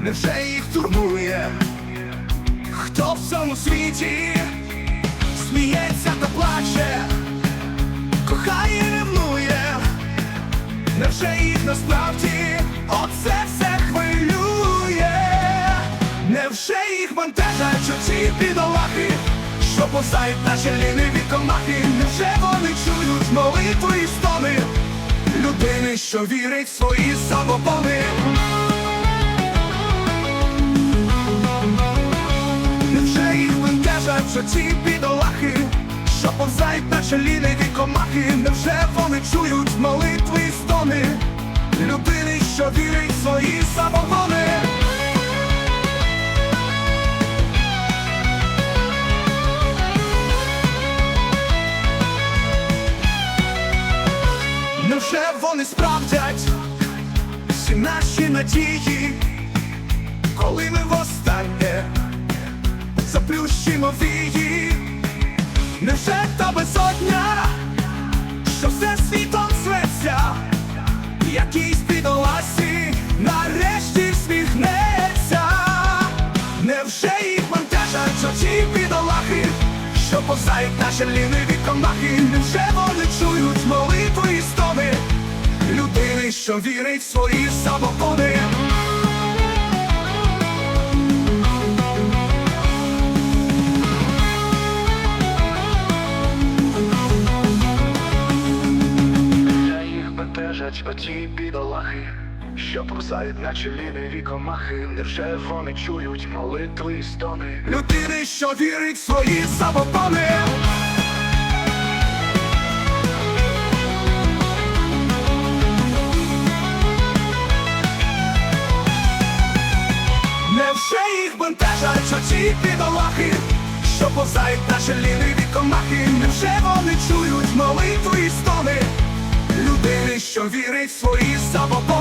невже їх турбує? Хто в цьому світі сміється та плаче, кохає, ревнує, невже їх насправді оце все хвилює? Невже їх бентежать ці бідолахи, що повзають наші ліниві комахи? Невже вони чують молитви і стони людини, що вірить в свої самопони? Їх що ці бідолахи, що повзають наші ліниві комахи? Невже вони чують молитви і стони людини, що вірить свої самопони? Невже вони справдять всі наші надії, коли заплющимо вії? Невже та безодня, що все світом зветься, якийсь бідоласі нарешті всміхнеться? Невже їх бентежать оці бідолахи, що повзають наші ліниві комахи? Невже вони чують молитви і стони людини, що вірить в свої самопони? Бентежать оті бідолахи, що повзають наче ліниві комахи, невже вони чують молитви і стони. Людини, що вірить в свої самопони Невже їх бентежать оці бідолахи, що повзають наші ліниві комахи? Вірить в свої самопони?